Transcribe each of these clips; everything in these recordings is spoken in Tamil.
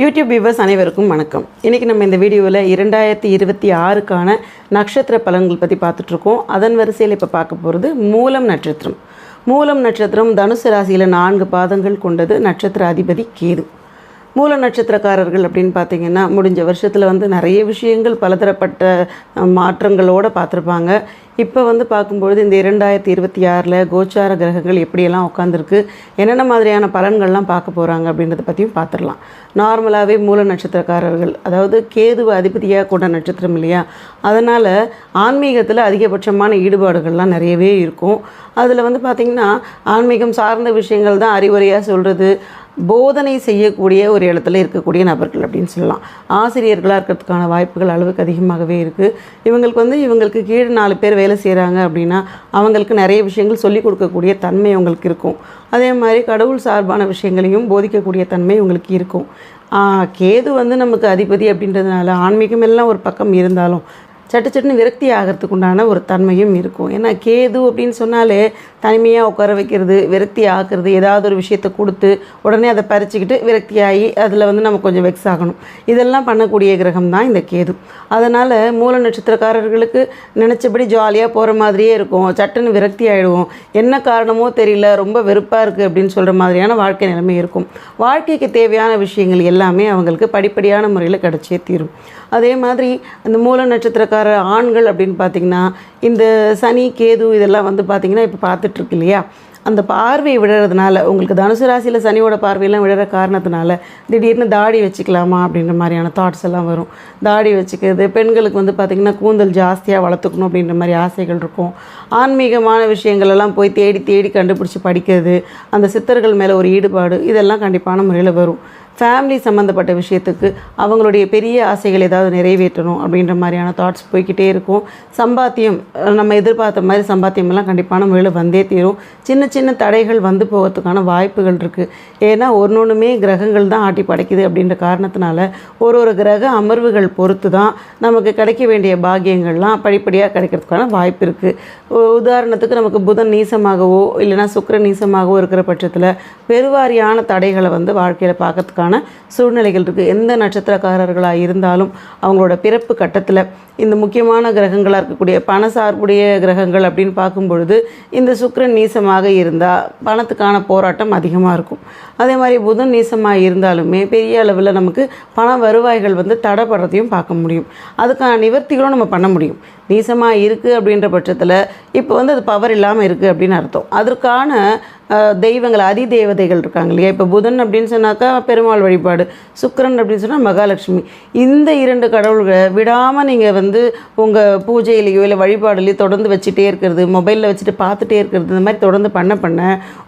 யூடியூப் வியூவர்ஸ் அனைவருக்கும் வணக்கம். இன்றைக்கி நம்ம இந்த வீடியோவில் இரண்டாயிரத்தி இருபத்தி ஆறுக்கான நட்சத்திர பலன்கள் பற்றி பார்த்துட்ருக்கோம். அதன் வரிசையில் இப்போ பார்க்க போகிறது மூலம் நட்சத்திரம். மூலம் நட்சத்திரம் தனுசு ராசியில் நான்கு பாதங்கள் கொண்டது நட்சத்திர அதிபதி கேது. மூல நட்சத்திரக்காரர்கள் அப்படின்னு பார்த்தீங்கன்னா முடிஞ்ச வருஷத்தில் வந்து நிறைய விஷயங்கள் பலதரப்பட்ட மாற்றங்களோடு பார்த்துருப்பாங்க. இப்போ வந்து பார்க்கும்பொழுது இந்த இரண்டாயிரத்தி இருபத்தி ஆறில் கோச்சார கிரகங்கள் எப்படியெல்லாம் உட்காந்துருக்கு என்னென்ன மாதிரியான பலன்கள்லாம் பார்க்க போகிறாங்க அப்படின்றத பற்றியும் பார்த்துடலாம். நார்மலாகவே மூல நட்சத்திரக்காரர்கள் அதாவது கேதுவ அதிபதியாக கொண்ட நட்சத்திரம் இல்லையா? அதனால் ஆன்மீகத்தில் அதிகபட்சமான ஈடுபாடுகள்லாம் நிறையவே இருக்கும். அதில் வந்து பார்த்திங்கன்னா ஆன்மீகம் சார்ந்த விஷயங்கள் தான் அறிவுரையாக சொல்கிறது போதனை செய்யக்கூடிய ஒரு இடத்துல இருக்கக்கூடிய நபர்கள் அப்படின்னு சொல்லலாம். ஆசிரியர்களாக இருக்கிறதுக்கான வாய்ப்புகள் அளவுக்கு அதிகமாகவே இருக்குது இவங்களுக்கு வந்து இவங்களுக்கு கீழே நாலு பேர் வேலை செய்கிறாங்க அப்படின்னா அவங்களுக்கு நிறைய விஷயங்கள் சொல்லிக் கொடுக்கக்கூடிய தன்மை அவங்களுக்கு இருக்கும். அதே மாதிரி கடவுள் சார்பான விஷயங்களையும் போதிக்கக்கூடிய தன்மை உங்களுக்கு இருக்கும். கேது வந்து நமக்கு அதிபதி அப்படின்றதுனால ஆன்மீகம் எல்லாம் ஒரு பக்கம் இருந்தாலும் சட்டு சட்டுன்னு விரக்தி ஆகிறதுக்கு உண்டான ஒரு தன்மையும் இருக்கும். ஏன்னா கேது அப்படின்னு சொன்னாலே தனிமையாக உட்கார வைக்கிறது விரக்தி ஆக்குறது ஏதாவது ஒரு விஷயத்தை கொடுத்து உடனே அதை பறிச்சுக்கிட்டு விரக்தி ஆகி அதில் வந்து நம்ம கொஞ்சம் வெக்ஸ் ஆகணும். இதெல்லாம் பண்ணக்கூடிய கிரகம் தான் இந்த கேது. அதனால் மூல நட்சத்திரக்காரர்களுக்கு நினச்சபடி ஜாலியாக போகிற மாதிரியே இருக்கும். சட்டுன்னு விரக்தி ஆகிடுவோம் என்ன காரணமோ தெரியல ரொம்ப வெறுப்பாக இருக்குது அப்படின்னு சொல்கிற மாதிரியான வாழ்க்கை நிலைமை இருக்கும். வாழ்க்கைக்கு தேவையான விஷயங்கள் எல்லாமே அவங்களுக்கு படிப்படியான முறையில் கிடச்சே தீரும். அதே மாதிரி அந்த மூல நட்சத்திரக்கார ஆண்கள் அப்படின்னு பார்த்திங்கன்னா இந்த சனி கேது இதெல்லாம் வந்து பார்த்திங்கன்னா இப்போ பார்த்துட்ருக்கு இல்லையா? அந்த பார்வை விடுறதுனால உங்களுக்கு தனுசு ராசியில் சனியோட பார்வையெல்லாம் விடுற காரணத்தினால திடீர்னு தாடி வச்சுக்கலாமா அப்படின்ற மாதிரியான தாட்ஸ் எல்லாம் வரும். தாடி வச்சுக்கிறது பெண்களுக்கு வந்து பார்த்திங்கன்னா கூந்தல் ஜாஸ்தியாக வளர்த்துக்கணும் அப்படின்ற மாதிரி ஆசைகள் இருக்கும். ஆன்மீகமான விஷயங்கள் எல்லாம் போய் தேடி தேடி கண்டுபிடிச்சி படிக்கிறது அந்த சித்தர்கள் மேலே ஒரு ஈடுபாடு இதெல்லாம் கண்டிப்பான முறையில் வரும். ஃபேமிலி சம்மந்தப்பட்ட விஷயத்துக்கு அவங்களுடைய பெரிய ஆசைகள் ஏதாவது நிறைவேற்றணும் அப்படின்ற மாதிரியான தாட்ஸ் போய்கிட்டே இருக்கும். சம்பாத்தியம் நம்ம எதிர்பார்த்த மாதிரி சம்பாத்தியமெல்லாம் கண்டிப்பான முறையில் வந்தே தீரும். சின்ன சின்ன தடைகள் வந்து போகிறதுக்கான வாய்ப்புகள் இருக்குது ஏன்னா ஒன்று ஒன்றுமே கிரகங்கள் தான் ஆட்டி படைக்குது அப்படின்ற காரணத்தினால ஒரு ஒரு கிரக அமர்வுகள் பொறுத்து தான் நமக்கு கிடைக்க வேண்டிய பாக்கியங்கள்லாம் படிப்படியாக கிடைக்கிறதுக்கான வாய்ப்பு இருக்குது உதாரணத்துக்கு நமக்கு புதன் நீசமாகவோ இல்லைன்னா சுக்கர நீசமாகவோ இருக்கிற பட்சத்தில் பெருவாரியான தடைகளை வந்து வாழ்க்கையில் பார்க்கறதுக்கான சூழ்நிலைகள் இருக்குது எந்த நட்சத்திரக்காரர்களாக இருந்தாலும் அவங்களோட பிறப்பு கட்டத்தில் இந்த முக்கியமான கிரகங்களாக இருக்கக்கூடிய பண சார்புடைய கிரகங்கள் அப்படின்னு பார்க்கும் பொழுது இந்த சுக்கரன் நீசமாக இருந்தால் பணத்துக்கான போராட்டம் அதிகமாக இருக்கும். அதே மாதிரி புதன் நீசமாக இருந்தாலுமே பெரிய அளவில் நமக்கு பண வருவாய்கள் வந்து தடைப்படுறதையும் பார்க்க முடியும். அதுக்கான நிவர்த்திகளும் நம்ம பண்ண முடியும். நீசமாக இருக்குது அப்படின்ற பட்சத்தில் இப்போ வந்து அது பவர் இல்லாமல் இருக்குது அப்படின்னு அர்த்தம். அதற்கான தெய்வங்கள் அதி தேவதைகள் இருக்காங்க இல்லையா? இப்போ புதன் அப்படின்னு சொன்னாக்கா பெருமாள் வழிபாடு சுக்கிரன் அப்படின்னு சொன்னால் மகாலட்சுமி. இந்த இரண்டு கடவுள்களை விடாமல் நீங்கள் வந்து உங்கள் பூஜையிலையோ இல்லை வழிபாடுலையோ தொடர்ந்து வச்சுட்டே இருக்கிறது மொபைலில் வச்சுட்டு பார்த்துட்டே இருக்கிறது இந்த மாதிரி தொடர்ந்து பண்ண பண்ண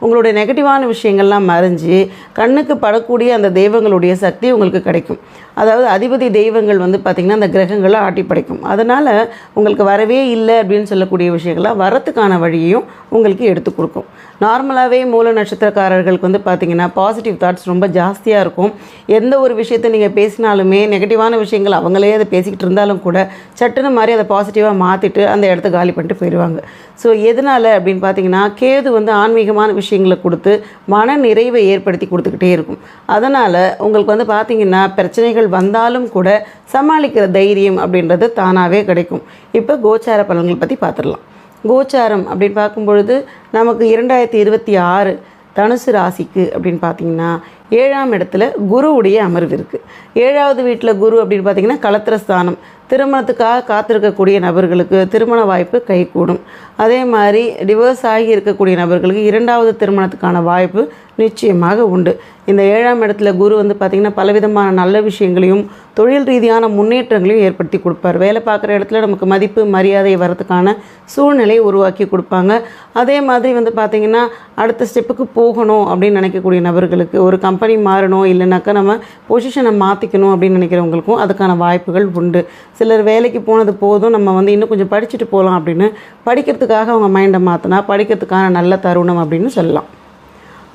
உங்களுடைய நெகட்டிவான விஷயங்கள்லாம் மறைஞ்சு கண்ணுக்கு படக்கூடிய அந்த தெய்வங்களுடைய சக்தி உங்களுக்கு கிடைக்கும். அதாவது அதிபதி தெய்வங்கள் வந்து பார்த்திங்கன்னா அந்த கிரகங்களை ஆட்டி படைக்கும். அதனால் உங்களுக்கு வரவே இல்லை அப்படின்னு சொல்லக்கூடிய விஷயங்கள்லாம் வரத்துக்கான வழியையும் உங்களுக்கு எடுத்து கொடுக்கும். நார்மலாகவே மூல நட்சத்திரக்காரர்களுக்கு வந்து பார்த்திங்கன்னா பாசிட்டிவ் தாட்ஸ் ரொம்ப ஜாஸ்தியாக இருக்கும். எந்த ஒரு விஷயத்தை நீங்கள் பேசினாலுமே நெகட்டிவான விஷயங்கள் அவங்களே அதை பேசிக்கிட்டு இருந்தாலும் கூட சட்டுன்னு மாதிரி அதை பாசிட்டிவாக மாற்றிட்டு அந்த இடத்த காலி பண்ணிட்டு போயிடுவாங்க ஸோ எதனால் அப்படின்னு பார்த்தீங்கன்னா கேது வந்து ஆன்மீகமான விஷயங்களை கொடுத்து மன நிறைவை ஏற்படுத்தி கொடுத்துக்கிட்டே இருக்கும். அதனால் உங்களுக்கு வந்து பார்த்தீங்கன்னா பிரச்சனைகள் வந்தாலும் கூட சமாளிக்கிற தைரியம் அப்படின்றது தானாகவே கிடைக்கும். இப்போ கோச்சார பலன்கள் பற்றி பார்த்துடலாம் கோச்சாரம் அப்படின்னு பார்க்கும்பொழுது நமக்கு இரண்டாயிரத்தி இருபத்தி ஆறு தனுசு ராசிக்கு அப்படின்னு பார்த்தீங்கன்னா ஏழாம் இடத்துல குருவுடைய அமர்வு இருக்குது ஏழாவது வீட்டில் குரு அப்படின்னு பார்த்தீங்கன்னா களத்திர ஸ்தானம் திருமணத்துக்காக காத்திருக்கக்கூடிய நபர்களுக்கு திருமண வாய்ப்பு கைகூடும். அதே மாதிரி டிவோர்ஸ் ஆகி இருக்கக்கூடிய நபர்களுக்கு இரண்டாவது திருமணத்துக்கான வாய்ப்பு நிச்சயமாக உண்டு. இந்த ஏழாம் இடத்துல குரு வந்து பார்த்திங்கன்னா பலவிதமான நல்ல விஷயங்களையும் தொழில் ரீதியான முன்னேற்றங்களையும் ஏற்படுத்தி கொடுப்பார். வேலை பார்க்குற இடத்துல நமக்கு மதிப்பு மரியாதை வரதுக்கான சூழ்நிலையை உருவாக்கி கொடுப்பாங்க. அதே மாதிரி வந்து பார்த்திங்கன்னா அடுத்த ஸ்டெப்புக்கு போகணும் அப்படின்னு நினைக்கக்கூடிய நபர்களுக்கு ஒரு கம்பெனி மாறணும் இல்லைனாக்கா நம்ம பொசிஷனை மாற்றிக்கணும் அப்படின்னு நினைக்கிறவங்களுக்கும் அதுக்கான வாய்ப்புகள் உண்டு. சிலர் வேலைக்கு போனது போதும் நம்ம வந்து இன்னும் கொஞ்சம் படிச்சுட்டு போகலாம் அப்படின்னு படிக்கிறதுக்காக அவங்க மைண்டை மாற்றினா படிக்கிறதுக்கான நல்ல தருணம் அப்படின்னு சொல்லலாம்.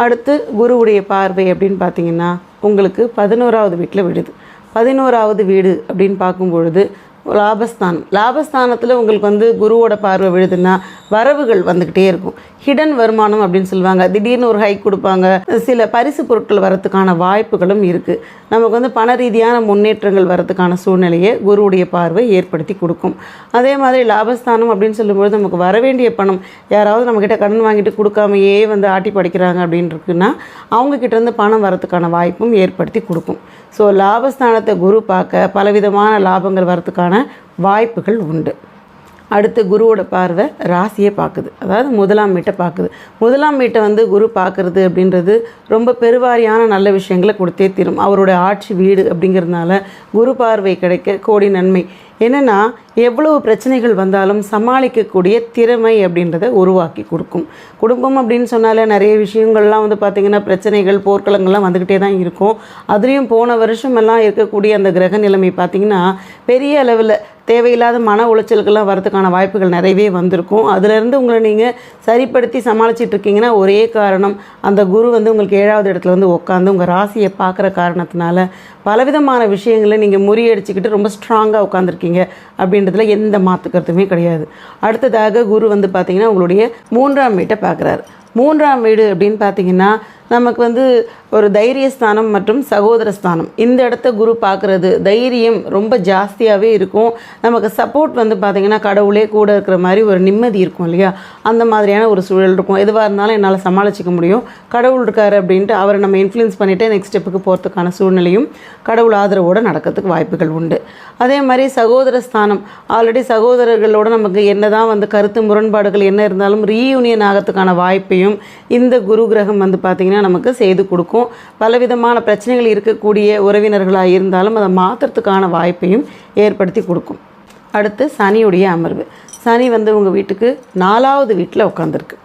அடுத்து குருவுடைய பார்வை அப்படின்னு பார்த்தீங்கன்னா உங்களுக்கு பதினோராவது வீட்டில் விடுது. பதினோராவது வீடு அப்படின்னு பார்க்கும் பொழுது லாபஸ்தானம் லாபஸ்தானத்தில் உங்களுக்கு வந்து குருவோட பார்வை விழுதுன்னா வரவுகள் வந்துக்கிட்டே இருக்கும். ஹிடன் வருமானம் அப்படின்னு சொல்லுவாங்க. திடீர்னு ஒரு ஹைக் கொடுப்பாங்க. சில பரிசு பொருட்கள் வரத்துக்கான வாய்ப்புகளும் இருக்குது நமக்கு வந்து பண ரீதியான முன்னேற்றங்கள் வரத்துக்கான சூழ்நிலையை குருவுடைய பார்வை ஏற்படுத்தி கொடுக்கும். அதே மாதிரி லாபஸ்தானம் அப்படின்னு சொல்லும்போது நமக்கு வர வேண்டிய பணம் யாராவது நம்மக்கிட்ட கடன் வாங்கிட்டு கொடுக்காமையே வந்து ஆட்டி படிக்கிறாங்க அப்படின்னு இருக்குன்னா அவங்கக்கிட்டேருந்து பணம் வரத்துக்கான வாய்ப்பும் ஏற்படுத்தி கொடுக்கும். ஸோ லாபஸ்தானத்தை குரு பார்க்க பலவிதமான லாபங்கள் வரத்துக்கான வாய்ப்புகள் உண்டு. அடுத்து குருவோட பார்வை ராசியை பார்க்குது. அதாவது முதலாம் வீட்டை பார்க்குது. முதலாம் வீட்டை வந்து குரு பார்க்குறது அப்படின்றது ரொம்ப பெருவாரியான நல்ல விஷயங்களை கொடுத்தே தீரும். அவரோட ஆட்சி வீடு அப்படிங்கிறதுனால குரு பார்வை கிடைக்க கோடி நன்மை. என்னென்னா எவ்வளவு பிரச்சனைகள் வந்தாலும் சமாளிக்கக்கூடிய திறமை அப்படின்றத உருவாக்கி கொடுக்கும். குடும்பம் அப்படின்னு சொன்னாலே நிறைய விஷயங்கள்லாம் வந்து பார்த்திங்கன்னா பிரச்சனைகள் போர்க்களங்கள்லாம் வந்துக்கிட்டே தான் இருக்கும். அதுலேயும் போன வருஷமெல்லாம் இருக்கக்கூடிய அந்த கிரக நிலைமை பார்த்திங்கன்னா பெரிய அளவில் தேவையில்லாத மன உளைச்சல்கள்லாம் வரதுக்கான வாய்ப்புகள் நிறையவே வந்திருக்கும். அதுலேருந்து உங்களை நீங்கள் சரிப்படுத்தி சமாளிச்சிட்டு இருக்கீங்கன்னா ஒரே காரணம் அந்த குரு வந்து உங்களுக்கு ஏழாவது இடத்துல வந்து உட்காந்து உங்கள் ராசியை பார்க்குற காரணத்தினால பலவிதமான விஷயங்களை நீங்கள் முறியடிச்சுக்கிட்டு ரொம்ப ஸ்ட்ராங்காக உட்காந்துருக்கீங்க அப்படின்றதுல எந்த மாற்று கருத்துமே கிடையாது. அடுத்ததாக குரு வந்து பார்த்திங்கன்னா உங்களுடைய மூன்றாம் வீட்டை பார்க்குறாரு. மூன்றாம் வீடு அப்படின்னு பார்த்தீங்கன்னா நமக்கு வந்து ஒரு தைரியஸ்தானம் மற்றும் சகோதரஸ்தானம். இந்த இடத்த குரு பார்க்குறது தைரியம் ரொம்ப ஜாஸ்தியாகவே இருக்கும். நமக்கு சப்போர்ட் வந்து பார்த்திங்கன்னா கடவுளே கூட இருக்கிற மாதிரி ஒரு நிம்மதி இருக்கும் இல்லையா? அந்த மாதிரியான ஒரு சூழல் இருக்கும். எதுவாக இருந்தாலும் என்னால் சமாளிச்சிக்க முடியும். கடவுள் இருக்காரு அப்படின்ட்டு அவரை நம்ம இன்ஃப்ளூயன்ஸ் பண்ணிவிட்டு நெக்ஸ்ட் ஸ்டெப்புக்கு போகிறதுக்கான சூழ்நிலையும் கடவுள் ஆதரவோடு நடக்கிறதுக்கு வாய்ப்புகள் உண்டு. அதே மாதிரி சகோதர ஸ்தானம் ஆல்ரெடி சகோதரர்களோட நமக்கு என்ன தான் வந்து கருத்து முரண்பாடுகள் என்ன இருந்தாலும் ரீயூனியன் ஆகிறதுக்கான வாய்ப்பையும் இந்த குரு கிரகம் வந்து பார்த்திங்கன்னா நமக்கு செய்து கொடுக்கும். பலவிதமான பிரச்சனைகள் இருக்கக்கூடிய உறவினர்களாக இருந்தாலும் அதை மாற்றுறதுக்கான வாய்ப்பையும் ஏற்படுத்தி கொடுக்கும். அடுத்து சனியுடைய அமர்வு. சனி வந்து உங்கள் வீட்டுக்கு நாலாவது வீட்டில் உட்காந்துருக்கு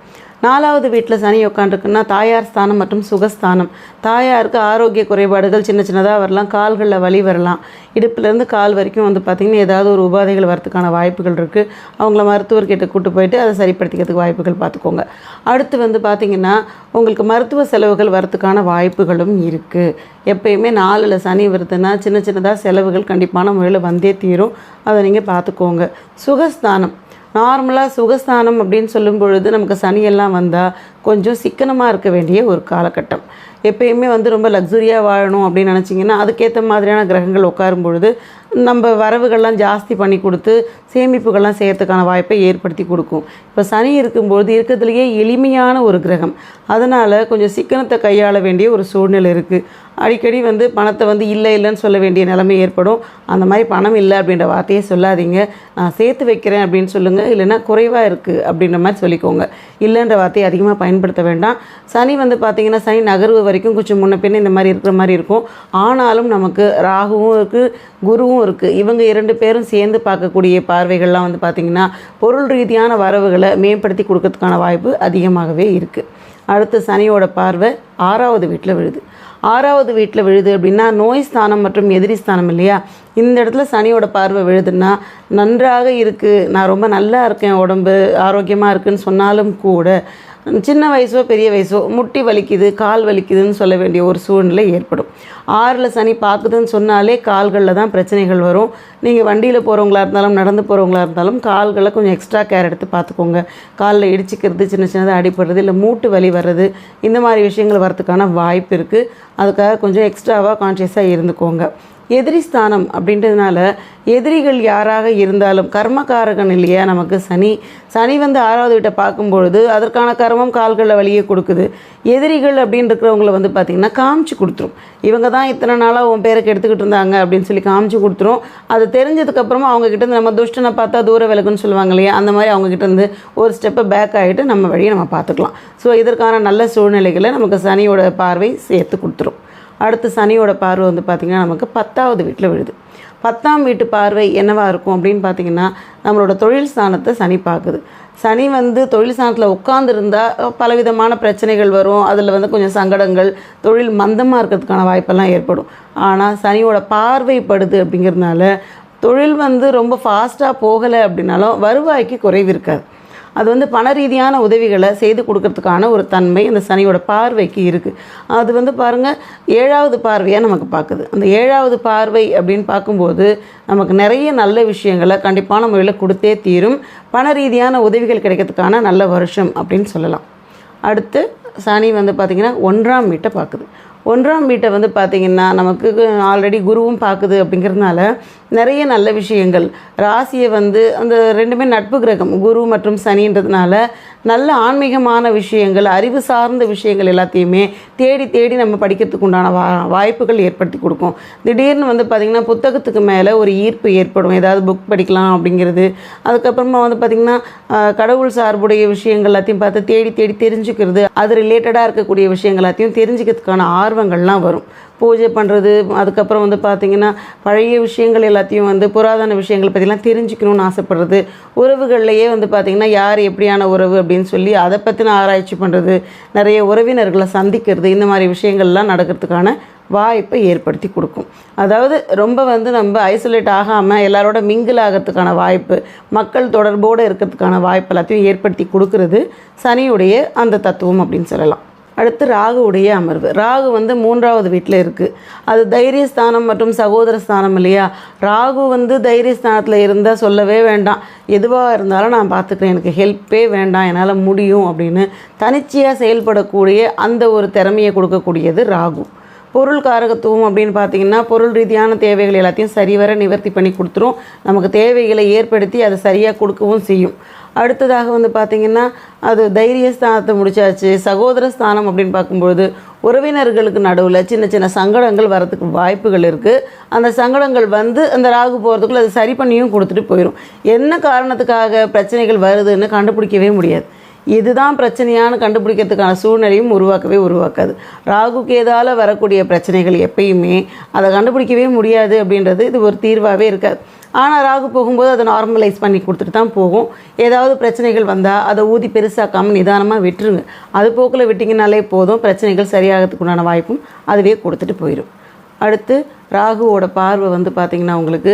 நாலாவது வீட்டில் சனி உட்காந்துருக்குன்னா தாயார் ஸ்தானம் மற்றும் சுகஸ்தானம். தாயாருக்கு ஆரோக்கிய குறைபாடுகள் சின்ன சின்னதாக வரலாம். கால்களில் வலி வரலாம். இடுப்புலேருந்து கால் வரைக்கும் வந்து பார்த்திங்கன்னா ஏதாவது ஒரு உபாதைகள் வரதுக்கான வாய்ப்புகள் இருக்குது அவங்கள மருத்துவர்கிட்ட கூட்டு போயிட்டு அதை சரிப்படுத்திக்கிறதுக்கு வாய்ப்புகள் பார்த்துக்கோங்க அடுத்து வந்து பார்த்திங்கன்னா உங்களுக்கு மருத்துவ செலவுகள் வரத்துக்கான வாய்ப்புகளும் இருக்குது எப்பயுமே நாலில் சனி வருதுன்னா சின்ன சின்னதாக செலவுகள் கண்டிப்பான முறையில் வந்தே தீரும். அதை நீங்கள் பார்த்துக்கோங்க சுகஸ்தானம். நார்மலாக சுகஸ்தானம் அப்படின்னு சொல்லும் பொழுது நமக்கு சனியெல்லாம் வந்தால் கொஞ்சம் சிக்கனமாக இருக்க வேண்டிய ஒரு காலகட்டம். எப்பயுமே வந்து ரொம்ப லக்ஸுரியாக வாழணும் அப்படின்னு நினச்சிங்கன்னா அதுக்கேற்ற மாதிரியான கிரகங்கள் உட்காரும் பொழுது நம்ம வரவுகள்லாம் ஜாஸ்தி பண்ணி கொடுத்து சேமிப்புகள்லாம் செய்கிறதுக்கான வாய்ப்பை ஏற்படுத்தி கொடுக்கும். இப்போ சனி இருக்கும்போது இருக்கிறதுலையே எளிமையான ஒரு கிரகம். அதனால் கொஞ்சம் சிக்கனத்தை கையாள வேண்டிய ஒரு சூழ்நிலை இருக்குது அடிக்கடி வந்து பணத்தை வந்து இல்லை இல்லைன்னு சொல்ல வேண்டிய நிலைமை ஏற்படும். அந்த மாதிரி பணம் இல்லை அப்படின்ற வார்த்தையே சொல்லாதீங்க. நான் சேர்த்து வைக்கிறேன் அப்படின்னு சொல்லுங்கள் இல்லைன்னா குறைவாக இருக்குது அப்படின்ற மாதிரி சொல்லிக்கோங்க. இல்லைன்ற வார்த்தையை அதிகமாக பயன்படுத்த வேண்டாம். சனி வந்து பார்த்திங்கன்னா சனி நகர்வு வரைக்கும் கொஞ்சம் முன்ன பின்ன இந்த மாதிரி இருக்கிற மாதிரி இருக்கும். ஆனாலும் நமக்கு ராகுவும் இருக்குது குருவும் இருக்குது இவங்க இரண்டு பேரும் சேர்ந்து பார்க்கக்கூடிய பார்வைகள்லாம் வந்து பார்த்திங்கன்னா பொருள் ரீதியான வரவுகளை மேம்படுத்தி கொடுக்கறதுக்கான வாய்ப்பு அதிகமாகவே இருக்குது அடுத்து சனியோட பார்வை ஆறாவது வீட்டில் விழுது. ஆறாவது வீட்டில் விழுது அப்படின்னா நோய் ஸ்தானம் மற்றும் எதிரி ஸ்தானம் இல்லையா? இந்த இடத்துல சனியோட பார்வை விழுதுன்னா நன்றாக இருக்குது நான் ரொம்ப நல்லா இருக்கேன் உடம்பு ஆரோக்கியமாக இருக்குன்னு சொன்னாலும் கூட சின்ன வயசோ பெரிய வயசோ முட்டி வலிக்குது கால் வலிக்குதுன்னு சொல்ல வேண்டிய ஒரு சூழ்நிலை ஏற்படும். ஆறில் சனி பார்க்குதுன்னு சொன்னாலே கால்களில் தான் பிரச்சனைகள் வரும். நீங்கள் வண்டியில் போகிறவங்களா இருந்தாலும் நடந்து போகிறவங்களா இருந்தாலும் கால்களை கொஞ்சம் எக்ஸ்ட்ரா கேர் எடுத்து பார்த்துக்கோங்க. காலில் இடிச்சிக்கிறது சின்ன சின்னதாக அடிப்படுறது இல்லை மூட்டு வலி வர்றது இந்த மாதிரி விஷயங்கள் வரதுக்கான வாய்ப்பு இருக்குது அதுக்காக கொஞ்சம் எக்ஸ்ட்ராவாக கான்ஷியஸாக இருந்துக்கோங்க. எதிரி ஸ்தானம் அப்படின்றதுனால எதிரிகள் யாராக இருந்தாலும் கர்மகாரகன் இல்லையா நமக்கு சனி. சனி வந்து ஆறாவது வீட்டை பார்க்கும்பொழுது அதற்கான கர்மம் கால்களில் வழியே கொடுக்குது. எதிரிகள் அப்படின்னு இருக்கிறவங்கள வந்து பார்த்திங்கன்னா காமிச்சு கொடுத்துரும். இவங்க தான் இத்தனை நாளாக உன் பேருக்கு எடுத்துக்கிட்டு இருந்தாங்க அப்படின்னு சொல்லி காமிச்சு கொடுத்துரும். அது தெரிஞ்சதுக்கப்புறமா அவங்கக்கிட்ட நம்ம துஷ்டனை பார்த்தா தூர விலகுன்னு சொல்லுவாங்க இல்லையா? அந்த மாதிரி அவங்கக்கிட்ட இருந்து ஒரு ஸ்டெப்பை பேக் ஆகிட்டு நம்ம வழியை நம்ம பார்த்துக்கலாம். ஸோ இதற்கான நல்ல சூழ்நிலைகளை நமக்கு சனியோட பார்வை சேர்த்து கொடுத்துரும். அடுத்து சனியோட பார்வை வந்து பார்த்திங்கன்னா நமக்கு பத்தாவது வீட்டில் விழுது. பத்தாம் வீட்டு பார்வை என்னவாக இருக்கும் அப்படின்னு பார்த்தீங்கன்னா நம்மளோட தொழில் ஸ்தானத்தை சனி பார்க்குது. சனி வந்து தொழில் ஸ்தானத்தில் உட்காந்துருந்தா பலவிதமான பிரச்சனைகள் வரும். அதில் வந்து கொஞ்சம் சங்கடங்கள் தொழில் மந்தமாக இருக்கிறதுக்கான வாய்ப்பெல்லாம் ஏற்படும். ஆனால் சனியோட பார்வைப்படுது அப்படிங்கிறதுனால தொழில் வந்து ரொம்ப ஃபாஸ்ட்டாக போகலை அப்படின்னாலும் வருவாய்க்கு குறைவு இருக்காது. அது வந்து பண ரீதியான உதவிகளை செய்து கொடுக்கறதுக்கான ஒரு தன்மை இந்த சனியோட பார்வைக்கு இருக்குது அது வந்து பாருங்கள் ஏழாவது பார்வையாக நமக்கு பார்க்குது அந்த ஏழாவது பார்வை அப்படின்னு பார்க்கும்போது நமக்கு நிறைய நல்ல விஷயங்களை கண்டிப்பான முறையில் கொடுத்தே தீரும். பண ரீதியான உதவிகள் கிடைக்கிறதுக்கான நல்ல வருஷம் அப்படின்னு சொல்லலாம். அடுத்து சனி வந்து பார்த்திங்கன்னா ஒன்றாம் வீட்டை பார்க்குது ஒன்றாம் வீட்டை வந்து பார்த்திங்கன்னா நமக்கு ஆல்ரெடி குருவும் பார்க்குது அப்படிங்கிறதுனால நிறைய நல்ல விஷயங்கள். ராசியை வந்து அந்த ரெண்டுமே நட்பு கிரகம் குரு மற்றும் சனின்றதுனால நல்ல ஆன்மீகமான விஷயங்கள் அறிவு சார்ந்த விஷயங்கள் எல்லாத்தையுமே தேடி தேடி நம்ம படிக்கிறதுக்கு உண்டான வா வாய்ப்புகள் ஏற்படுத்தி கொடுக்கும். திடீர்னு வந்து பார்த்திங்கன்னா புத்தகத்துக்கு மேலே ஒரு ஈர்ப்பு ஏற்படும். ஏதாவது புக் படிக்கலாம் அப்படிங்கிறது. அதுக்கப்புறமா வந்து பார்த்திங்கன்னா கடவுள் சார்புடைய விஷயங்கள் எல்லாத்தையும் பார்த்து தேடி தேடி தெரிஞ்சுக்கிறது. அது ரிலேட்டடாக இருக்கக்கூடிய விஷயங்கள் எல்லாத்தையும் தெரிஞ்சுக்கிறதுக்கான ஆர்வங்கள்லாம் வரும். பூஜை பண்ணுறது அதுக்கப்புறம் வந்து பார்த்திங்கன்னா பழைய விஷயங்கள் எல்லாத்தையும் வந்து புராதன விஷயங்கள் பற்றிலாம் தெரிஞ்சுக்கணும்னு ஆசைப்படுறது. உறவுகள்லையே வந்து பார்த்திங்கன்னா யார் எப்படியான உறவு அப்படின்னு சொல்லி அதை பற்றின ஆராய்ச்சி பண்ணுறது நிறைய உறவினர்களை சந்திக்கிறது இந்த மாதிரி விஷயங்கள்லாம் நடக்கிறதுக்கான வாய்ப்பை ஏற்படுத்தி கொடுக்கும். அதாவது ரொம்ப வந்து நம்ம ஐசோலேட் ஆகாமல் எல்லாரோட மிங்கிள் ஆகிறதுக்கான வாய்ப்பு மக்கள் தொடர்போடு இருக்கிறதுக்கான வாய்ப்பு எல்லாத்தையும் ஏற்படுத்தி கொடுக்கறது சனியுடைய அந்த தத்துவம் அப்படின்னு சொல்லலாம். அடுத்து ராகுவுடைய அமர்வு. ராகு வந்து மூன்றாவது வீட்டில் இருக்குது அது தைரியஸ்தானம் மற்றும் சகோதர ஸ்தானம் இல்லையா? ராகு வந்து தைரியஸ்தானத்தில் இருந்தால் சொல்லவே வேண்டாம். எதுவாக இருந்தாலும் நான் பார்த்துக்கிறேன் எனக்கு ஹெல்ப்பே வேண்டாம். என்னால் முடியும் அப்படின்னு தனிச்சையாக செயல்படக்கூடிய அந்த ஒரு திறமையை கொடுக்கக்கூடியது ராகு. பொருள் காரகத்துவம் அப்படின்னு பார்த்தீங்கன்னா பொருள் ரீதியான தேவைகள் எல்லாத்தையும் சரிவர நிவர்த்தி பண்ணி கொடுத்துரும். நமக்கு தேவைகளை ஏற்படுத்தி அதை சரியாக கொடுக்கவும் செய்யும். அடுத்ததாக வந்து பார்த்திங்கன்னா அது தைரிய ஸ்தானத்தை முடிச்சாச்சு சகோதர ஸ்தானம் அப்படின்னு பார்க்கும்பொழுது உறவினர்களுக்கு நடுவில் சின்ன சின்ன சங்கடங்கள் வரதுக்கு வாய்ப்புகள் இருக்குது அந்த சங்கடங்கள் வந்து அந்த ராகு போகிறதுக்குள்ள அது சரி பண்ணியும் கொடுத்துட்டு போயிடும் என்ன காரணத்துக்காக பிரச்சனைகள் வருதுன்னு கண்டுபிடிக்கவே முடியாது. இதுதான் பிரச்சனையான்னு கண்டுபிடிக்கிறதுக்கான சூழ்நிலையும் உருவாக்கவே உருவாக்காது. ராகு கேதால வரக்கூடிய பிரச்சனைகள் எப்பயுமே அதை கண்டுபிடிக்கவே முடியாது அப்படின்றது இது ஒரு தீர்வாகவே இருக்காது. ஆனால் ராகு போகும்போது அதை நார்மலைஸ் பண்ணி கொடுத்துட்டு தான் போகும். ஏதாவது பிரச்சனைகள் வந்தால் அதை ஊதி பெருசாக்காமல் நிதானமாக விட்டுருங்க. அது போக்கில் விட்டிங்கனாலே போதும். பிரச்சனைகள் சரியாகிறதுக்கு உண்டான வாய்ப்பும் அதுவே கொடுத்துட்டு போயிடும் அடுத்து ராகுவோட பார்வை வந்து பார்த்திங்கன்னா உங்களுக்கு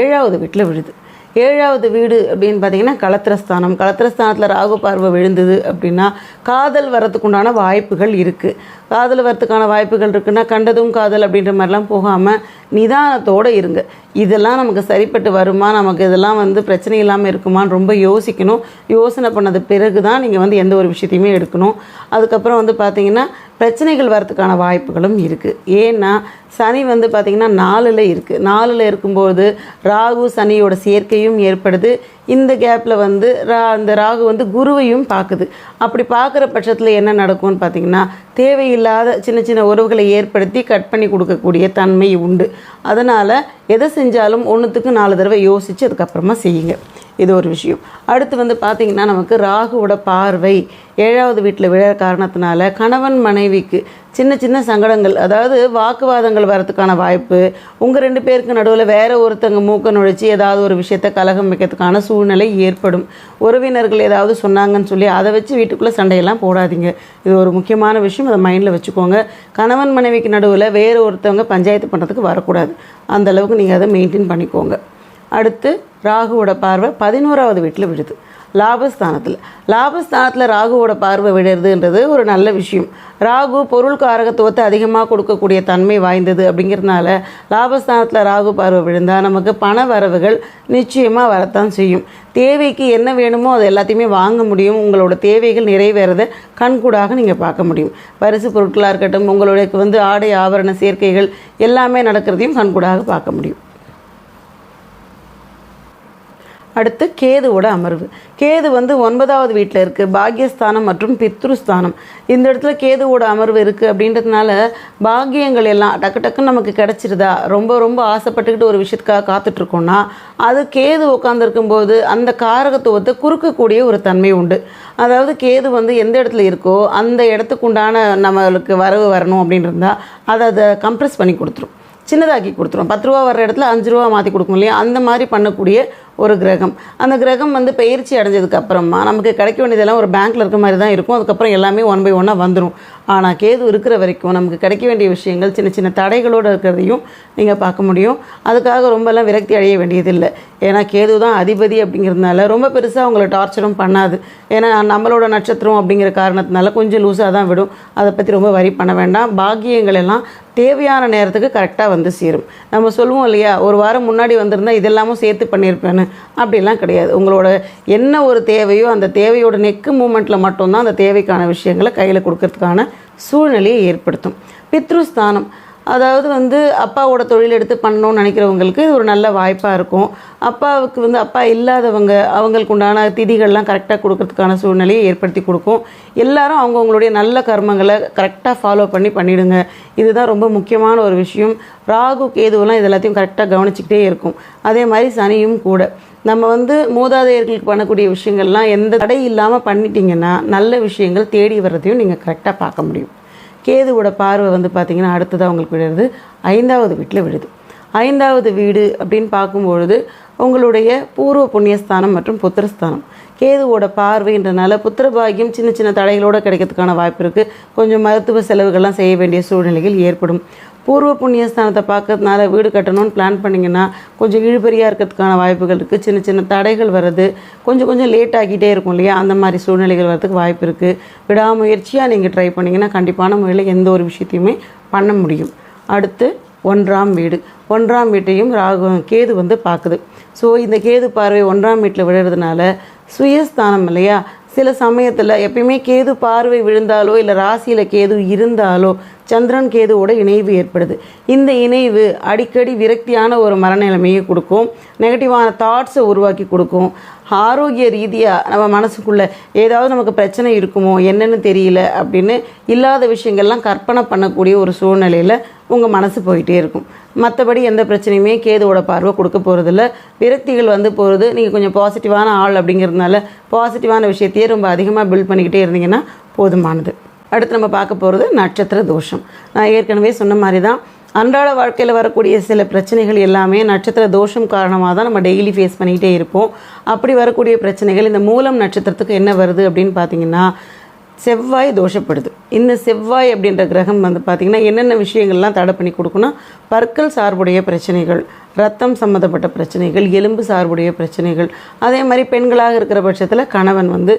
ஏழாவது வீட்டில் விழுது. ஏழாவது வீடு அப்படின்னு பார்த்தீங்கன்னா கலத்திரஸ்தானம். கலத்திரஸ்தானத்தில் ராகு பார்வை விழுந்தது அப்படின்னா காதல் வரத்துக்கு உண்டான வாய்ப்புகள் இருக்குது காதல் வரத்துக்கான வாய்ப்புகள் இருக்குன்னா கண்டதும் காதல் அப்படின்ற மாதிரிலாம் போகாமல் நிதானத்தோடு இருங்க. இதெல்லாம் நமக்கு சரிப்பட்டு வருமா? நமக்கு இதெல்லாம் வந்து பிரச்சனை இல்லாமல் இருக்குமான்னு ரொம்ப யோசிக்கணும். யோசனை பண்ணது பிறகு தான் நீங்கள் வந்து எந்த ஒரு விஷயத்தையுமே எடுக்கணும். அதுக்கப்புறம் வந்து பார்த்தீங்கன்னா பிரச்சனைகள் வரத்துக்கான வாய்ப்புகளும் இருக்குது ஏன்னா சனி வந்து பார்த்திங்கன்னா நாலில் இருக்குது நாலில் இருக்கும்போது ராகு சனியோட சேர்க்கையும் ஏற்படுது. இந்த கேப்பில் வந்து ரா அந்த ராகு வந்து குருவையும் பார்க்குது அப்படி பார்க்குற பட்சத்தில் என்ன நடக்கும்னு பார்த்தீங்கன்னா தேவையில்லாத சின்ன சின்ன உறவுகளை ஏற்படுத்தி கட் பண்ணி கொடுக்கக்கூடிய தன்மை உண்டு. அதனால் எதை செஞ்சாலும் ஒன்றுத்துக்கு நாலு தடவை யோசித்து அதுக்கப்புறமா செய்யுங்க. இது ஒரு விஷயம். அடுத்து வந்து பார்த்திங்கன்னா நமக்கு ராகுவோட பார்வை ஏழாவது வீட்டில் விழ காரணத்தினால கணவன் மனைவிக்கு சின்ன சின்ன சங்கடங்கள் அதாவது வாக்குவாதங்கள் வரத்துக்கான வாய்ப்பு உங்கள் ரெண்டு பேருக்கு நடுவில் வேற ஒருத்தங்க மூக்க நுழைச்சி ஏதாவது ஒரு விஷயத்த கலகம் வைக்கிறதுக்கான சூழ்நிலை ஏற்படும். உறவினர்கள் ஏதாவது சொன்னாங்கன்னு சொல்லி அதை வச்சு வீட்டுக்குள்ளே சண்டையெல்லாம் போடாதீங்க. இது ஒரு முக்கியமான விஷயம். அதை மைண்டில் வச்சுக்கோங்க. கணவன் மனைவிக்கு நடுவில் வேறு ஒருத்தவங்க பஞ்சாயத்து பண்ணுறதுக்கு வரக்கூடாது. அந்த அளவுக்கு நீங்கள் அதை மெயின்டைன் பண்ணிக்கோங்க. அடுத்து ராகுவோட பார்வை பதினோராவது வீட்டில் விழுது. லாபஸ்தானத்தில். லாபஸ்தானத்தில் ராகுவோட பார்வை விடுறதுன்றது ஒரு நல்ல விஷயம். ராகு பொருள் காரகத்துவத்தை அதிகமாக கொடுக்கக்கூடிய தன்மை வாய்ந்தது அப்படிங்கிறதுனால லாபஸ்தானத்தில் ராகு பார்வை விழுந்தால் நமக்கு பண வரவுகள் நிச்சயமாக வரத்தான் செய்யும். தேவைக்கு என்ன வேணுமோ அது எல்லாத்தையுமே வாங்க முடியும். உங்களோட தேவைகள் நிறைவேறதை கண்கூடாக நீங்கள் பார்க்க முடியும். பரிசு பொருட்களாக இருக்கட்டும் உங்களுடைய வந்து ஆடை ஆபரண சேர்க்கைகள் எல்லாமே நடக்கிறதையும் கண்கூடாக பார்க்க முடியும். அடுத்து கேதுவோட அமர்வு. கேது வந்து ஒன்பதாவது வீட்டில் இருக்குது பாக்யஸ்தானம் மற்றும் பித்ருஸ்தானம். இந்த இடத்துல கேதுவோட அமர்வு இருக்குது அப்படின்றதுனால பாக்கியங்கள் எல்லாம் டக்கு டக்குன்னு நமக்கு கிடச்சிருதா? ரொம்ப ரொம்ப ஆசைப்பட்டுக்கிட்டு ஒரு விஷயத்துக்காக காத்துட்ருக்கோன்னா அது கேது உட்காந்துருக்கும்போது அந்த காரகத்துவத்தை குறுக்கக்கூடிய ஒரு தன்மை உண்டு. அதாவது கேது வந்து எந்த இடத்துல இருக்கோ அந்த இடத்துக்கு உண்டான நம்மளுக்கு வரவு வரணும் அப்படின்னு இருந்தால் அதை அதை கம்ப்ரெஸ் பண்ணி கொடுத்துரும். சின்னதாக்கி கொடுத்துரும். பத்து ரூபா வர்ற இடத்துல அஞ்சு ரூபா மாற்றி கொடுக்கும் இல்லையா? அந்த மாதிரி பண்ணக்கூடிய ஒரு கிரகம். அந்த கிரகம் வந்து பயிற்சி அடைஞ்சதுக்கு அப்புறமா நமக்கு கிடைக்க வேண்டியதெல்லாம் ஒரு பேங்க்கில் இருக்க மாதிரி தான் இருக்கும். அதுக்கப்புறம் எல்லாமே ஒன் பை ஒன்னாக வந்துடும் ஆனால் கேது இருக்கிற வரைக்கும் நமக்கு கிடைக்க வேண்டிய விஷயங்கள் சின்ன சின்ன தடைகளோடு இருக்கிறதையும் நீங்கள் பார்க்க முடியும். அதுக்காக ரொம்பலாம் விரக்தி அடைய வேண்டியதில்லை. ஏன்னா கேது தான் அதிபதி அப்படிங்கிறதுனால ரொம்ப பெருசாக அவங்கள டார்ச்சரும் பண்ணாது. ஏன்னா நம்மளோட நட்சத்திரம் அப்படிங்கிற காரணத்தினால கொஞ்சம் லூஸாக தான் விடும். அதை பற்றி ரொம்ப வரி பண்ண வேண்டாம். பாக்கியங்கள் எல்லாம் தேவையான நேரத்துக்கு கரெக்டாக வந்து சேரும். நம்ம சொல்லுவோம் இல்லையா? ஒரு வாரம் முன்னாடி வந்திருந்தால் இதெல்லாமும் சேர்த்து பண்ணியிருப்பேன்னு. அப்படிலாம் கிடையாது. உங்களோட என்ன ஒரு தேவையோ அந்த தேவையோட நெக்கு மூமெண்ட்டில் மட்டும்தான் அந்த தேவைக்கான விஷயங்களை கையில் கொடுக்கறதுக்கான சூழ்நிலையை ஏற்படுத்தும். பித்ருஸ்தானம். அதாவது வந்து அப்பாவோட தொழில் எடுத்து பண்ணணும்னு நினைக்கிறவங்களுக்கு இது ஒரு நல்ல வாய்ப்பாக இருக்கும். அப்பாவுக்கு வந்து அப்பா இல்லாதவங்க அவங்களுக்கு உண்டான திதிகள்லாம் கரெக்டாக கொடுக்கறதுக்கான சூழ்நிலையை ஏற்படுத்தி கொடுக்கும். எல்லாரும் அவங்கவுங்களுடைய நல்ல கர்மங்களை கரெக்டாக ஃபாலோ பண்ணி பண்ணிவிடுங்க இதுதான் ரொம்ப முக்கியமான ஒரு விஷயம். ராகு கேதுவெல்லாம் இது எல்லாத்தையும் கரெக்டாக கவனிச்சிக்கிட்டே இருக்கும். அதே மாதிரி சனியும் கூட. நம்ம வந்து மூதாதையர்களுக்கு பண்ணக்கூடிய விஷயங்கள்லாம் எந்த தடை இல்லாமல் பண்ணிட்டீங்கன்னா நல்ல விஷயங்கள் தேடி வர்றதையும் நீங்கள் கரெக்டாக பார்க்க முடியும். கேதுவோட பார்வை வந்து பார்த்திங்கன்னா அடுத்ததாக உங்களுக்கு விழுது ஐந்தாவது வீட்டில் விழுது. ஐந்தாவது வீடு அப்படின்னு பார்க்கும்பொழுது உங்களுடைய பூர்வ புண்ணியஸ்தானம் மற்றும் புத்திரஸ்தானம். கேதுவோட பார்வைன்றனால புத்திர பாக்கியம் சின்ன சின்ன தடைகளோடு கிடைக்கிறதுக்கான வாய்ப்பு இருக்குது கொஞ்சம் மருத்துவ செலவுகள்லாம் செய்ய வேண்டிய சூழ்நிலைகள் ஏற்படும். பூர்வ புண்ணியஸ்தானத்தை பார்க்கறதுனால வீடு கட்டணும்னு பிளான் பண்ணிங்கன்னா கொஞ்சம் இழுபறியாக இருக்கிறதுக்கான வாய்ப்புகள் இருக்குது சின்ன சின்ன தடைகள் வருது கொஞ்சம் கொஞ்சம் லேட் ஆகிட்டே இருக்கும் இல்லையா? அந்த மாதிரி சூழ்நிலைகள் வரதுக்கு வாய்ப்பு இருக்குது விடாமுயற்சியாக நீங்கள் ட்ரை பண்ணிங்கன்னா கண்டிப்பான முறையில் எந்த ஒரு விஷயத்தையுமே பண்ண முடியும். அடுத்து ஒன்றாம் வீடு. ஒன்றாம் வீட்டையும் ராகு கேது வந்து பார்க்குது. ஸோ இந்த கேது பார்வை ஒன்றாம் வீட்டில் விழுறதுனால சுயஸ்தானம் இல்லையா? சில சமயத்தில் எப்பயுமே கேது பார்வை விழுந்தாலோ இல்லை ராசியில் கேது இருந்தாலோ சந்திரன் கேதுவோட இணைவு ஏற்படுது. இந்த இணைவு அடிக்கடி விரக்தியான ஒரு மரநிலைமையை கொடுக்கும். நெகட்டிவான தாட்ஸை உருவாக்கி கொடுக்கும். ஆரோக்கிய ரீதியாக நம்ம மனசுக்குள்ளே ஏதாவது நமக்கு பிரச்சனை இருக்குமோ என்னென்னு தெரியல அப்படின்னு இல்லாத விஷயங்கள்லாம் கற்பனை பண்ணக்கூடிய ஒரு சூழ்நிலையில் உங்கள் மனசு போயிட்டே இருக்கும். மற்றபடி எந்த பிரச்சனையுமே கேதுவோட பார்வை கொடுக்க போகிறதில்ல விரக்திகள் வந்து போகிறது நீங்கள் கொஞ்சம் பாசிட்டிவான ஆள் அப்படிங்கிறதுனால பாசிட்டிவான விஷயத்தையே ரொம்ப அதிகமாக பில்ட் பண்ணிக்கிட்டே இருந்தீங்கன்னா போதுமானது. அடுத்து நம்ம பார்க்க போகிறது நட்சத்திர தோஷம். நான் ஏற்கனவே சொன்ன மாதிரி தான் அன்றாட வாழ்க்கையில் வரக்கூடிய சில பிரச்சனைகள் எல்லாமே நட்சத்திர தோஷம் காரணமாக தான் நம்ம டெய்லி ஃபேஸ் பண்ணிக்கிட்டே இருப்போம். அப்படி வரக்கூடிய பிரச்சனைகள் இந்த மூலம் நட்சத்திரத்துக்கு என்ன வருது அப்படின்னு பார்த்தீங்கன்னா செவ்வாய் தோஷப்படுது. இந்த செவ்வாய் அப்படின்ற கிரகம் வந்து பார்த்திங்கன்னா என்னென்ன விஷயங்கள்லாம் தடை பண்ணி கொடுக்குன்னா பற்கள் சார்புடைய பிரச்சனைகள். ரத்தம் சம்மந்தப்பட்ட பிரச்சனைகள் எலும்பு சார்புடைய பிரச்சனைகள் அதே மாதிரி பெண்களாக இருக்கிற பட்சத்தில் கணவன் வந்து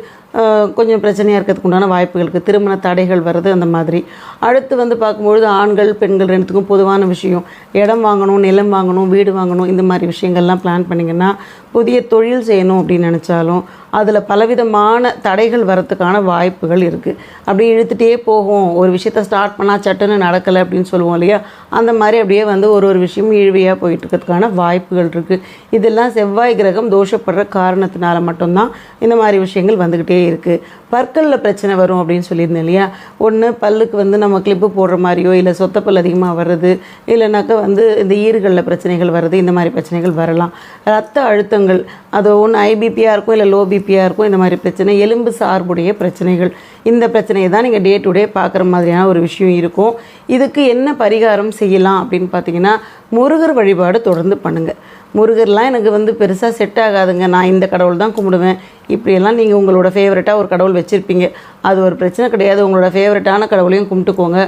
கொஞ்சம் பிரச்சனையாக இருக்கிறதுக்கு உண்டான வாய்ப்புகளுக்கு திருமண தடைகள் வர்றது அந்த மாதிரி. அடுத்து வந்து பார்க்கும்பொழுது ஆண்கள் பெண்கள் ரெண்டுத்துக்கும் பொதுவான விஷயம். இடம் வாங்கணும் நிலம் வாங்கணும் வீடு வாங்கணும் இந்த மாதிரி விஷயங்கள்லாம் பிளான் பண்ணிங்கன்னா புதிய தொழில் செய்யணும் அப்படின்னு நினச்சாலும் அதில் பலவிதமான தடைகள் வரத்துக்கான வாய்ப்புகள் இருக்குது அப்படி இழுத்துட்டே போகும். ஒரு விஷயத்த ஸ்டார்ட் பண்ணால் சட்டுன்னு நடக்கலை அப்படின்னு சொல்லுவோம் இல்லையா? அந்த மாதிரி அப்படியே வந்து ஒரு ஒரு விஷயம் இழுவையாக போயிட்டு இருக்கிறதுக்கான வாய்ப்புகள் இருக்குது இதெல்லாம் செவ்வாய் கிரகம் தோஷப்படுற காரணத்தினால மட்டும்தான் இந்த மாதிரி விஷயங்கள் வந்துக்கிட்டே இருக்குது பற்களில் பிரச்சனை வரும் அப்படின்னு சொல்லியிருந்தேன் இல்லையா? ஒன்று பல்லுக்கு வந்து நம்ம கிளிப்பு போடுற மாதிரியோ இல்லை சொத்தப்பல் அதிகமாக வர்றது இல்லைனாக்கா வந்து இந்த ஈறுகளில் பிரச்சனைகள் வருது இந்த மாதிரி பிரச்சனைகள் வரலாம். ரத்த அழுத்தங்கள் அது ஒன்று ஐபிபியாக இருக்கும் இல்லை லோ பிபியாக இருக்கும் இந்த மாதிரி பிரச்சனை எலும்பு சார்புடைய பிரச்சனைகள் இந்த பிரச்சனையை தான் நீங்கள் டே டு டே பார்க்குற மாதிரியான ஒரு விஷயம் இருக்கும். இதுக்கு என்ன பரிகாரம் செய்யலாம் அப்படின்னு பார்த்தீங்கன்னா முருகர் வழிபாடு தொடர்ந்து பண்ணுங்கள் முருகர்லாம் எனக்கு வந்து பெருசாக செட் ஆகாதுங்க. நான் இந்த கடவுள் தான் கும்பிடுவேன். இப்படியெல்லாம் நீங்கள் உங்களோட ஃபேவரட்டாக ஒரு கடவுள் வச்சுருப்பீங்க. அது ஒரு பிரச்சனை கிடையாது. உங்களோட ஃபேவரட்டான கடவுளையும் கும்பிட்டுக்கோங்க.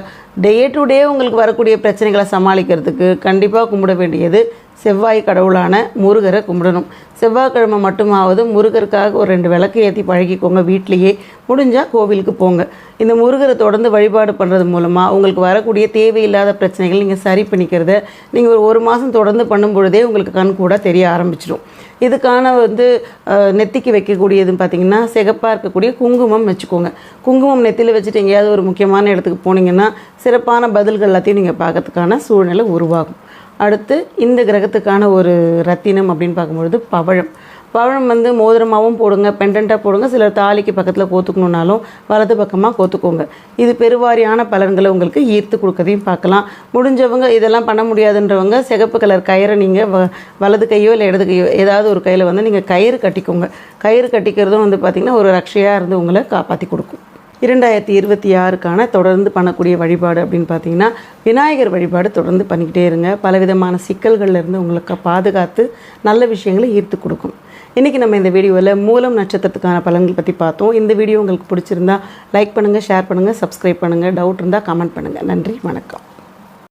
டே டு டே உங்களுக்கு வரக்கூடிய பிரச்சனைகளை சமாளிக்கிறதுக்கு கண்டிப்பாக கும்பிட வேண்டியது செவ்வாய் கடவுளான முருகரை கும்பிடணும். செவ்வாய்க்கிழமை மட்டுமாவது முருகருக்காக ஒரு ரெண்டு விளக்கு ஏற்றி பழகிக்கோங்க வீட்லேயே. முடிஞ்சால் கோவிலுக்கு போங்க. இந்த முருகரை தொடர்ந்து வழிபாடு பண்ணுறது மூலமாக உங்களுக்கு வரக்கூடிய தேவையில்லாத பிரச்சனைகள் நீங்கள் சரி பண்ணிக்கிறத நீங்கள் ஒரு ஒரு மாதம் தொடர்ந்து பண்ணும் பொழுதே உங்களுக்கு கண் கூட தெரிய ஆரம்பிச்சிடும். இதுக்கான வந்து நெத்திக்கு வைக்கக்கூடியதுன்னு பார்த்தீங்கன்னா சிகப்பாக இருக்கக்கூடிய குங்குமம் வச்சுக்கோங்க. குங்குமம் நெத்தியில் வச்சுட்டு எங்கேயாவது ஒரு முக்கியமான இடத்துக்கு போனீங்கன்னா சிறப்பான பதில்கள் எல்லாத்தையும் நீங்கள் பார்க்கறதுக்கான சூழ்நிலை உருவாகும். அடுத்து இந்த கிரகத்துக்கான ஒரு ரத்தினம் அப்படின்னு பார்க்கும்பொழுது பவழம். பவழம் வந்து மோதிரமாகவும் போடுங்க பெண்டண்ட்டாக போடுங்க. சிலர் தாலிக்கு பக்கத்தில் கோத்துக்கணுன்னாலும் வலது பக்கமாக கோத்துக்கோங்க. இது பெருவாரியான பலன்களை உங்களுக்கு ஈர்த்து கொடுக்கறதையும் பார்க்கலாம். முடிஞ்சவங்க இதெல்லாம் பண்ண முடியாதுன்றவங்க சிகப்பு கலர் கயிறை நீங்கள் வ வலது கையோ இல்லை இடது கையோ ஏதாவது ஒரு கையில் வந்து நீங்கள் கயிறு கட்டிக்கோங்க. கயிறு கட்டிக்கிறதும் வந்து பார்த்திங்கன்னா ஒரு ரக்ஷையாக இருந்து உங்களை காப்பாற்றி கொடுக்கும். இரண்டாயிரத்தி இருபத்தி ஆறுக்கான தொடர்ந்து பண்ணக்கூடிய வழிபாடு அப்படின்னு பார்த்தீங்கன்னா விநாயகர் வழிபாடு தொடர்ந்து பண்ணிக்கிட்டே இருங்க. பலவிதமான சிக்கல்கள்ல இருந்து உங்களுக்கு பாதுகாத்து நல்ல விஷயங்களை ஈர்த்து கொடுக்கும். இன்றைக்கி நம்ம இந்த வீடியோவில் மூலம் நட்சத்திரத்துக்கான பலன்கள் பற்றி பார்த்தோம். இந்த வீடியோ உங்களுக்கு பிடிச்சிருந்தா லைக் பண்ணுங்கள் ஷேர் பண்ணுங்கள் சப்ஸ்கிரைப் பண்ணுங்கள் டவுட் இருந்தால் கமெண்ட் பண்ணுங்கள் நன்றி வணக்கம்.